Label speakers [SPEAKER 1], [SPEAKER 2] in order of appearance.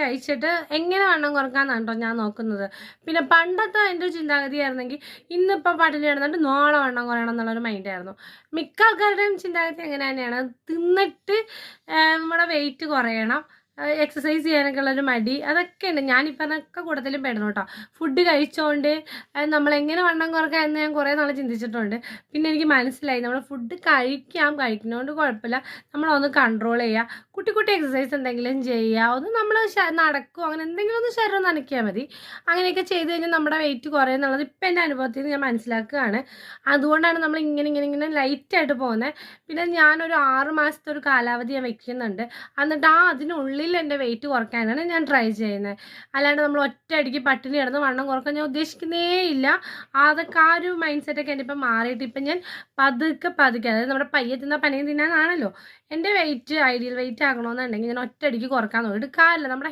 [SPEAKER 1] കഴിച്ചിട്ട് എങ്ങനെ വണ്ണം കുറക്കാന്നാണ് കേട്ടോ ഞാൻ നോക്കുന്നത്. പിന്നെ പണ്ടത്തെ എന്റെ ചിന്താഗതിയായിരുന്നെങ്കിൽ ഇന്നിപ്പോൾ പട്ടിണി കിടന്നിട്ട് നാളെ വണ്ണം കുറയണം എന്നുള്ളൊരു മൈൻഡായിരുന്നു മിക്ക ആൾക്കാരുടെയും ചിന്താഗതി എങ്ങനെ തന്നെയാണ്. തിന്നിട്ട് നമ്മുടെ വെയിറ്റ് കുറയണം. എക്സസൈസ് ചെയ്യാനൊക്കെ ഒരു മടി. അതൊക്കെ ഉണ്ട് ഞാൻ ഈ കൂടുതലും കൂട്ടത്തിലും പെടണം കേട്ടോ. ഫുഡ് കഴിച്ചുകൊണ്ട് നമ്മൾ എങ്ങനെ വണ്ണം കുറക്കാം എന്ന് ഞാൻ കുറേ നാൾ ചിന്തിച്ചിട്ടുണ്ട്. പിന്നെ എനിക്ക് മനസ്സിലായി. നമ്മൾ ഫുഡ് കഴിക്കാം കഴിക്കുന്നതുകൊണ്ട് കുഴപ്പമില്ല. നമ്മളൊന്ന് കൺട്രോൾ ചെയ്യുക കുട്ടി കുട്ടി എക്സസൈസ് എന്തെങ്കിലും ചെയ്യുക ഒന്ന് നമ്മൾ നടക്കും അങ്ങനെ എന്തെങ്കിലും ഒന്ന് ശരീരം നനയ്ക്കിയാൽ മതി. അങ്ങനെയൊക്കെ ചെയ്ത് കഴിഞ്ഞാൽ നമ്മുടെ വെയിറ്റ് കുറയുന്നുള്ളത് ഇപ്പം എന്റെ അനുഭവത്തിൽ നിന്ന് ഞാൻ മനസ്സിലാക്കുകയാണ്. അതുകൊണ്ടാണ് നമ്മൾ ഇങ്ങനെ ഇങ്ങനെ ഇങ്ങനെ ലൈറ്റായിട്ട് പോകുന്നത് പിന്നെ ഞാനൊരു ആറ് മാസത്തെ ഒരു കാലാവധി ഞാൻ വെക്കുന്നുണ്ട്. എന്നിട്ട് ആ അതിനുള്ളിൽ എന്റെ വെയിറ്റ് കുറയ്ക്കാനാണ് ഞാൻ ട്രൈ ചെയ്യുന്നത് അല്ലാണ്ട് നമ്മൾ ഒറ്റയടിക്ക് പട്ടിണി കിടന്ന് വണ്ണം കുറയ്ക്കാൻ ഞാൻ ഉദ്ദേശിക്കുന്നേ ഇല്ല. അതൊക്കെ ആ ഒരു മൈൻഡ് സെറ്റൊക്കെ എന്റെ ഇപ്പം മാറിയിട്ട് ഇപ്പം ഞാൻ പതുക്കെ പതുക്കെ അതായത് നമ്മുടെ പയ്യെ തിന്ന പനയും തിന്നാനാണല്ലോ. എന്റെ വെയിറ്റ് ഐഡിയൽ വെയിറ്റ് ആകണമെന്നുണ്ടെങ്കിൽ ഞാൻ ഒറ്റയടിക്ക് കുറയ്ക്കാൻ നോക്കിയിട്ട് കാര്യമില്ല നമ്മുടെ